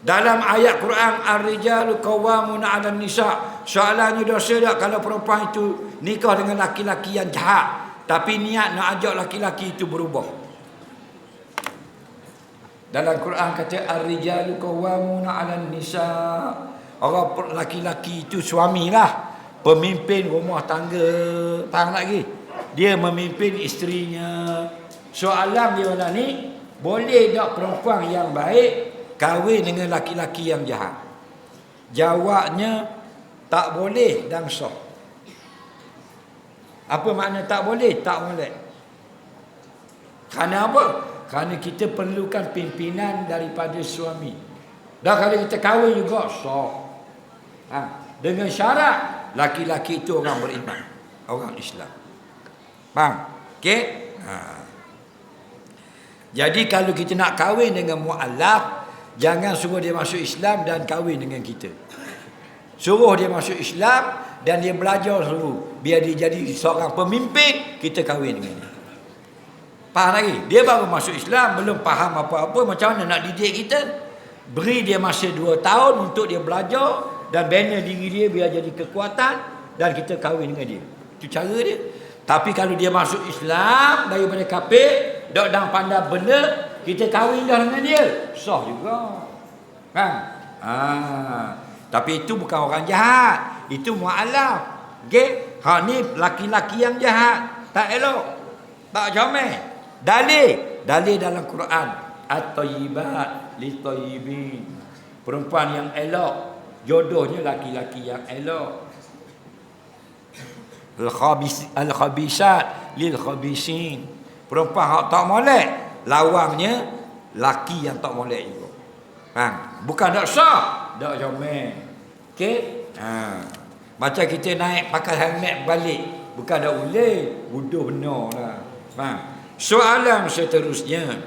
Dalam ayat Quran ar-rijalu qawwamuna 'alan nisa. Soalannya dosa tak kalau perempuan itu nikah dengan laki-laki yang jahat tapi niat nak ajak laki-laki itu berubah. Dalam Quran kata ar-rijalu qawwamuna 'alan nisa. Orang laki-laki itu suamilah pemimpin rumah tangga. Faham lagi? Dia memimpin isterinya. Soalan dia ni? Boleh tak perempuan yang baik kahwin dengan laki-laki yang jahat? Jawabnya tak boleh dan sah. Apa makna tak boleh? Tak boleh. Kerana apa? Kerana kita perlukan pimpinan daripada suami. Dan kalau kita kahwin juga sah. Ha. Dengan syarat laki-laki itu orang beriman. Orang Islam. Faham? Okey? Ha. Jadi kalau kita nak kahwin dengan mu'alaf, jangan suruh dia masuk Islam dan kahwin dengan kita. Suruh dia masuk Islam dan dia belajar dulu. Biar dia jadi seorang pemimpin, kita kahwin dengan dia. Faham lagi? Dia baru masuk Islam, belum faham apa-apa, macam mana nak didik kita? Beri dia masa dua tahun untuk dia belajar dan bina diri dia biar jadi kekuatan dan kita kahwin dengan dia. Itu cara dia. Tapi kalau dia masuk Islam daripada kafir, dok dang pandai benda, kita kahwin dah dengan dia. Sah juga. Kan? Ha. Tapi itu bukan orang jahat. Itu mu'alaf. Okey? Ha ni laki-laki yang jahat. Tak elok. Tak comel. Dalil, dalil dalam Quran. At-tayyibat lit-tayyibin. Perempuan yang elok, jodohnya laki-laki yang elok. Al-khabisat lil-khabisin. Perempuan hak tak molek, lawangnya laki yang tak molek juga. Ha, bukan tak sah, tak comel. Okey? Ha. Macam kita naik pakai helmet balik, bukan dak boleh, wuduh benar lah. Ha. Soalan seterusnya,